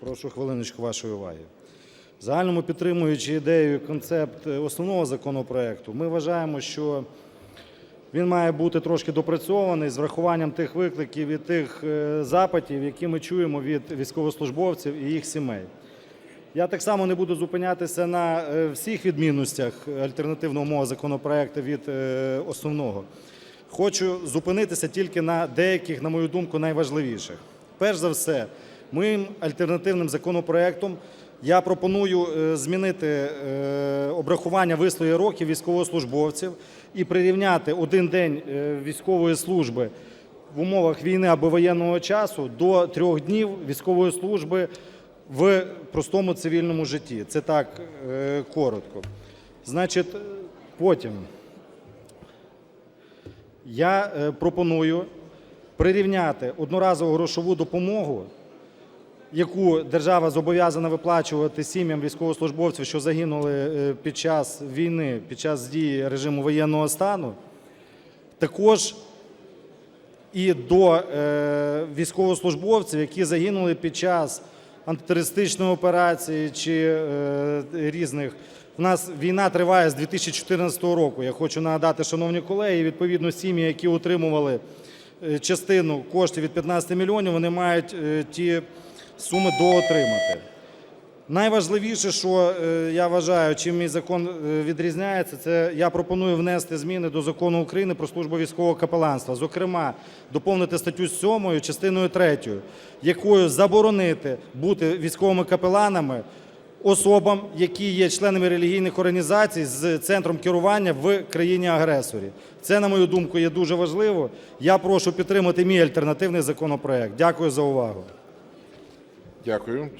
Прошу хвилиночку вашої уваги. В загальному підтримуючи ідею і концепт е, основного законопроекту, ми вважаємо, що він має бути трошки допрацьований з врахуванням тих викликів і тих е, запитів, які ми чуємо від військовослужбовців і їх сімей. Я так само не буду зупинятися на е, всіх відмінностях альтернативного мого законопроекту від основного. Хочу зупинитися тільки на деяких, на мою думку, найважливіших. Перш за все, моїм альтернативним законопроектом я пропоную е, змінити е, обрахування вислої років військовослужбовців і прирівняти один день е, військової служби в умовах війни або воєнного часу до трьох днів військової служби в простому цивільному житті. Це так коротко. Значить, потім я пропоную прирівняти одноразову грошову допомогу, яку держава зобов'язана виплачувати сім'ям військовослужбовців, що загинули е, під час війни, під час дії режиму воєнного стану, також і до е, військовослужбовців, які загинули під час антитерористичної операції чи е, різних. У нас війна триває з 2014 року. Я хочу нагадати, шановні колеги, відповідно сім'ї, які отримували частину коштів від 15 мільйонів, вони мають ті суми доотримати. Найважливіше, що е, я вважаю, чим мій закон е, відрізняється, це я пропоную внести зміни до закону України про службу військового капеланства. Зокрема, доповнити статтю 7 частиною 3, якою заборонити бути військовими капеланами особам, які є членами релігійних організацій з центром керування в країні-агресорі. Це, на мою думку, є дуже важливо. Я прошу підтримати мій альтернативний законопроект. Дякую за увагу. Дякую.